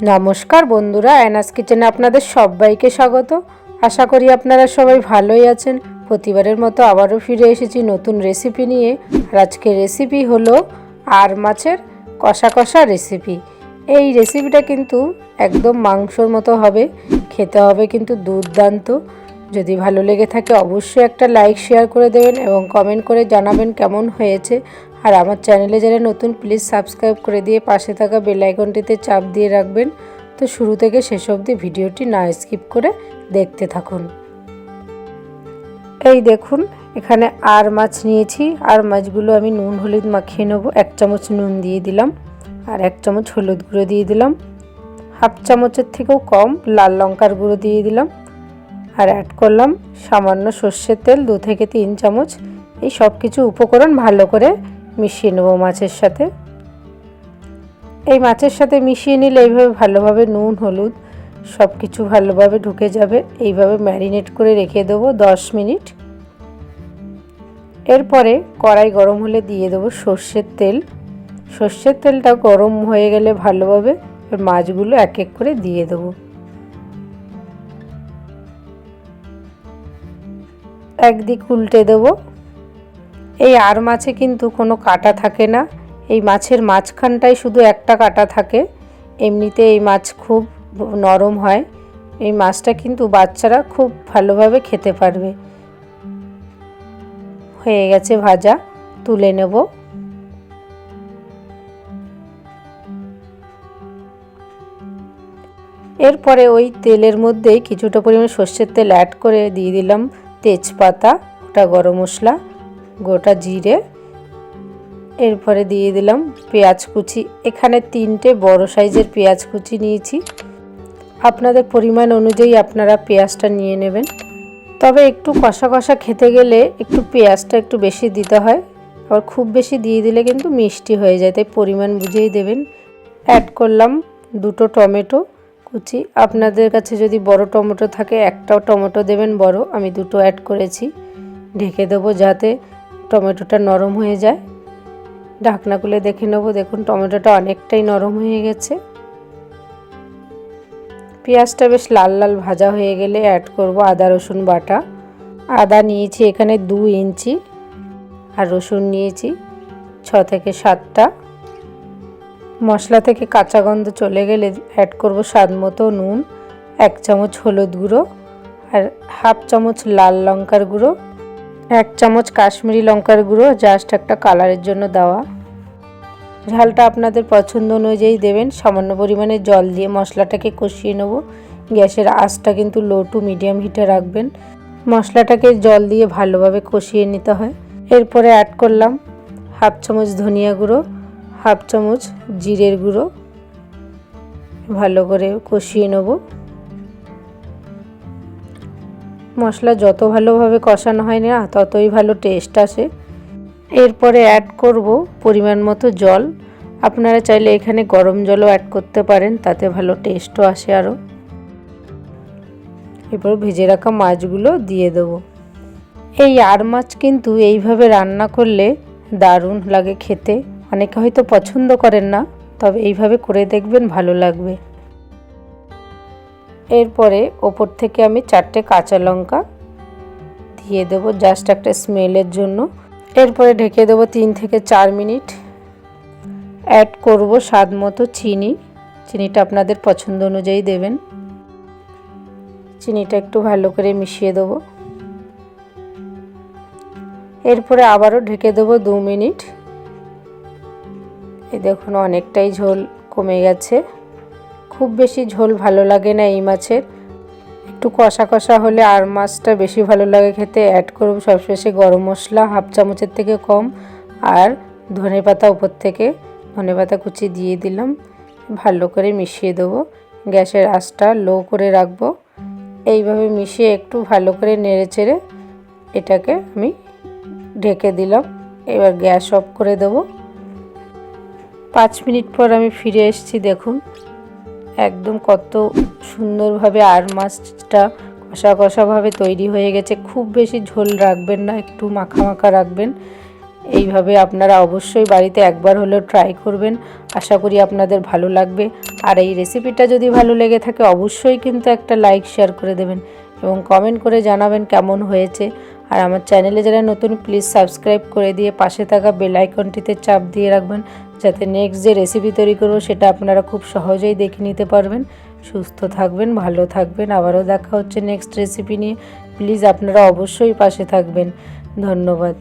নমস্কার বন্ধুরা, অ্যানাস কিচেনে আপনাদের সবাইকে স্বাগত। আশা করি আপনারা সবাই ভালোই আছেন। প্রতিবারের মতো আবারও ফিরে এসেছি নতুন রেসিপি নিয়ে। আজকের রেসিপি হলো আর মাছের কষা কষা রেসিপি এই রেসিপিটা কিন্তু একদম মাংসর মতো হবে, খেতে হবে কিন্তু দুর্দান্ত। যদি ভালো লেগে থাকে অবশ্যই একটা লাইক শেয়ার করে দেবেন এবং কমেন্ট করে জানাবেন কেমন হয়েছে। আর আমার চ্যানেলে যারা নতুন প্লিজ সাবস্ক্রাইব করে দিয়ে পাশে থাকা বেল আইকনটিতে চাপ দিয়ে রাখবেন। তো শুরু থেকে শেষ অবধি ভিডিওটি না স্কিপ করে দেখতে থাকুন। এই দেখুন, এখানে আর মাছ নিয়েছি। আর মাছগুলো আমি নুন, হলুদ মাখিয়ে নেব। এক চামচ নুন দিয়ে দিলাম। আর এক চামচ হলুদ গুঁড়ো দিয়ে দিলাম। হাফ চামচের থেকেও কম লাল লঙ্কার গুঁড়ো দিয়ে দিলাম। আর অ্যাড করলাম সামান্য সর্ষের তেল, দু থেকে তিন চামচ। এই সব কিছু উপকরণ ভালো করে মিশিয়ে নেব মাছের সাথে। এই মাছের সাথে মিশিয়ে নিলে এইভাবে ভালোভাবে নুন, হলুদ সব কিছু ভালোভাবে ঢুকে যাবে। এইভাবে ম্যারিনেট করে রেখে দেবো দশ মিনিট। এরপরে কড়াই গরম হলে দিয়ে দেবো সর্ষের তেল। সর্ষের তেলটা গরম হয়ে গেলে ভালোভাবে মাছগুলো এক এক করে দিয়ে দেবো। একদিক উল্টে দেবো। এই আর মাছে কিন্তু কোনো কাটা থাকে না। এই মাছের মাঝখানটায় শুধু একটা কাটা থাকে। এমনিতে এই মাছ খুব নরম হয়। এই মাছটা কিন্তু বাচ্চারা খুব ভালোভাবে খেতে পারবে। হয়ে গেছে ভাজা, তুলে নেব। এরপরে ওই তেলের মধ্যেই কিছুটা পরিমাণে সর্ষের তেল অ্যাড করে দিয়ে দিলাম। তেজপাতা ওটা গরম মশলা, গোটা জিরে, এরপরে দিয়ে দিলাম পেঁয়াজ কুচি। এখানে তিনটে বড় সাইজের পেঁয়াজ কুচি নিয়েছি। আপনাদের পরিমাণ অনুযায়ী আপনারা পেঁয়াজটা নিয়ে নেবেন। তবে একটু কষা কষা খেতে গেলে একটু পেঁয়াজটা একটু বেশি দিতে হয়। আবার খুব বেশি দিয়ে দিলে কিন্তু মিষ্টি হয়ে যায়, তাই পরিমাণ বুঝেই দেবেন। অ্যাড করলাম দুটো টমেটো। কুচি। আপনাদের কাছে যদি বড় টমেটো থাকে, একটাও টমেটো দেবেন বড়। আমি দুটো অ্যাড করেছি। ঢেকে দেবো যাতে টমেটোটা নরম হয়ে যায়। ঢাকনা খুলে দেখে নেব। দেখুন, টমেটোটা অনেকটাই নরম হয়ে গেছে। পেঁয়াজটা বেশ লাল লাল ভাজা হয়ে গেলে অ্যাড করব আদা, রসুন বাটা। আদা নিয়েছি এখানে দু ইঞ্চি আর রসুন নিয়েছি ছ থেকে সাতটা। মশলা থেকে কাঁচা গন্ধ চলে গেলে অ্যাড করব স্বাদ মতো নুন, এক চামচ হলুদ গুঁড়ো আর হাফ চামচ লাল লঙ্কার গুঁড়ো, এক চামচ কাশ্মীরি লঙ্কার গুঁড়ো জাস্ট একটা কালারের জন্য দেওয়া। ঝালটা আপনাদের পছন্দ অনুযায়ী দেবেন, সামান্য পরিমাণে জল দিয়ে মশলাটাকে কষিয়ে নেব। গ্যাসের আঁচটা কিন্তু লো টু মিডিয়াম হিটে রাখবেন। মশলাটাকে জল দিয়ে ভালোভাবে কষিয়ে নিতে হয়। এরপরে অ্যাড করলাম হাফ চামচ ধনিয়া গুঁড়ো হাফ চামচ জিরের গুঁড়ো। ভালো করে কষিয়ে নেব। মশলা যত ভালোভাবে কষানো হয় না, ততই ভালো টেস্ট আসে। এরপরে অ্যাড করব পরিমাণ মতো জল। আপনারা চাইলে এখানে গরম জলও অ্যাড করতে পারেন, তাতে ভালো টেস্টও আসে আরও। এরপর ভেজে রাখা মাছগুলো দিয়ে দেবো। এই আর মাছ কিন্তু এইভাবে রান্না করলে দারুণ লাগে খেতে। অনেকে হয়তো পছন্দ করেন না, তবে এইভাবে করে দেখবেন ভালো লাগবে। এরপরে ওপর থেকে আমি চারটে কাঁচা লঙ্কা দিয়ে দেবো জাস্ট একটা স্মেলের জন্য। এরপরে ঢেকে দেবো তিন থেকে চার মিনিট। অ্যাড করব স্বাদ মতো চিনি। চিনিটা আপনাদের পছন্দ অনুযায়ী দেবেন। চিনিটা একটু ভালো করে মিশিয়ে দেবো। এরপরে আবারও ঢেকে দেবো দু মিনিট। এই দেখুন, অনেকটাই ঝোল কমে গেছে। খুব বেশি ঝোল ভালো লাগে না এই মাছের। একটু কষা কষা হলে আর মাছটা বেশি ভালো লাগে খেতে। অ্যাড করব সবশেষে গরম মশলা, হাফ চামচের থেকে কম। আর ধনে পাতা উপর থেকে ধনে পাতা কুচি দিয়ে দিলাম। ভালো করে মিশিয়ে দেবো। গ্যাসের আঁচটা লো করে রাখব। এইভাবে মিশিয়ে একটু ভালো করে নেড়ে চেড়ে এটাকে আমি ঢেকে দিলাম। এবার গ্যাস অফ করে দেবো। পাঁচ মিনিট পর আমি ফিরে এসেছি, দেখুন। একদম কত সুন্দরভাবে আর মাছটা কষা কষাভাবে তৈরি হয়ে গেছে। খুব বেশি ঝোল রাখবেন না, একটু মাখা মাখা রাখবেন। এইভাবে আপনারা অবশ্যই বাড়িতে একবার হলেও ট্রাই করবেন। আশা করি আপনাদের ভালো লাগবে। আর এই রেসিপিটা যদি ভালো লেগে থাকে, অবশ্যই কিন্তু একটা লাইক শেয়ার করে দেবেন এবং কমেন্ট করে জানাবেন কেমন হয়েছে। আর আমার চ্যানেলে যারা নতুন প্লিজ সাবস্ক্রাইব করে দিয়ে পাশে থাকা বেল আইকনটিতে চাপ দিয়ে রাখবেন, যাতে নেক্সট যে রেসিপি তৈরি করব সেটা আপনারা খুব সহজেই দেখে নিতে পারবেন। সুস্থ থাকবেন, ভালো থাকবেন, আবারও দেখা হচ্ছে নেক্সট রেসিপি নিয়ে। প্লিজ আপনারা অবশ্যই পাশে থাকবেন। ধন্যবাদ।